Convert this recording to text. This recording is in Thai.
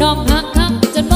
น้องหักคักจน